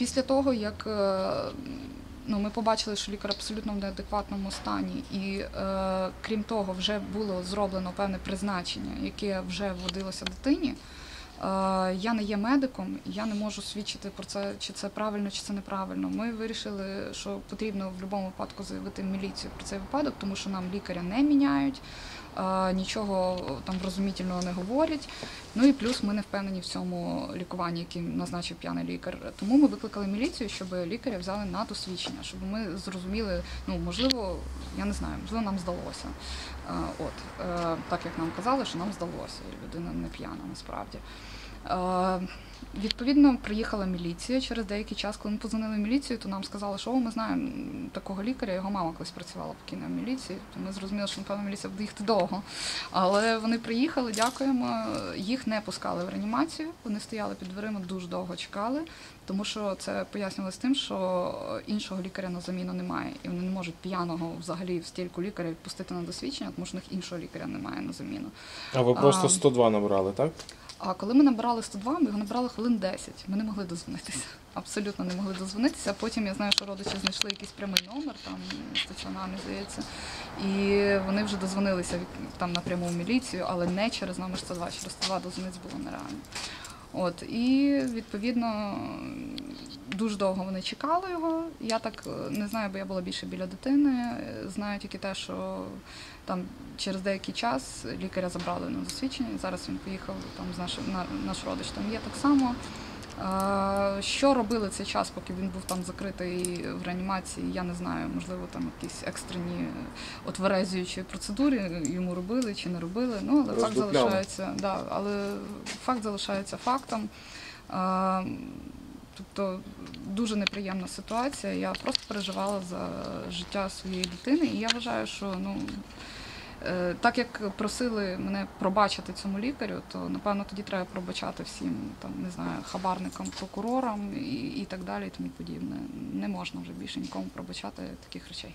Після того, як е, ну, ми побачили, що лікар абсолютно в неадекватному стані, і е, крім того, вже було зроблено певне призначення, яке вже вводилося дитині. Е, Я не є медиком, я не можу свідчити про це, чи це правильно, чи це неправильно. Ми вирішили, що потрібно в будь-якому випадку заявити міліцію про цей випадок, тому що нам лікаря не міняють, е, нічого там врозумітельного не говорять. Ну і плюс ми не впевнені в цьому лікуванні, яке назначив п'яний лікар. Тому ми викликали міліцію, щоб лікаря взяли на досвідчення, щоб ми зрозуміли, ну можливо, я не знаю, можливо, нам здалося. Е, От так як нам казали, що нам здалося, і людина не п'яна насправді. Е, Відповідно, приїхала міліція через деякий час. Коли ми позвонили в міліцію, то нам сказали, що «О, ми знаємо такого лікаря, його мама колись працювала покійна в міліції. То ми зрозуміли, що напевно міліція буде їхати довго. Але вони приїхали, дякуємо. Їх не пускали в реанімацію. Вони стояли під дверима, дуже довго чекали, тому що це пояснювалося тим, що іншого лікаря на заміну немає, і вони не можуть п'яного взагалі в стільку лікаря відпустити на досвідчення, тому що в них іншого лікаря немає на заміну. А ви просто А. 102 набрали, так? А коли ми набирали 102, ми його набрали хвилин 10. Ми не могли дозвонитися. Абсолютно не могли дозвонитися. Потім я знаю, що родичі знайшли якийсь прямий номер, там стаціонарний, здається. І вони вже дозвонилися там напряму в міліцію, але не через номер 102. Через 102 дозвонитися було нереально. От і відповідно дуже довго вони чекали його. Я так е, не знаю, бо я була більше біля дитини. Е, Знаю тільки те, що там через деякий час лікаря забрали на засвідчення. Зараз він поїхав там з наш, на, наш родич там є так само. Е, Що робили цей час, поки він був там закритий в реанімації, я не знаю. Можливо, там якісь екстрені отверезуючі процедури йому робили чи не робили. Ну але факт залишається, да, але факт залишається фактом. Тобто дуже неприємна ситуація. Я просто переживала за життя своєї дитини, і я вважаю, що ну. е, Так як просили мене пробачити цьому лікарю, то напевно тоді треба пробачати всім там не знаю хабарникам, прокурорам і, і так далі, і тому подібне. Не можна вже більше нікому пробачати таких речей.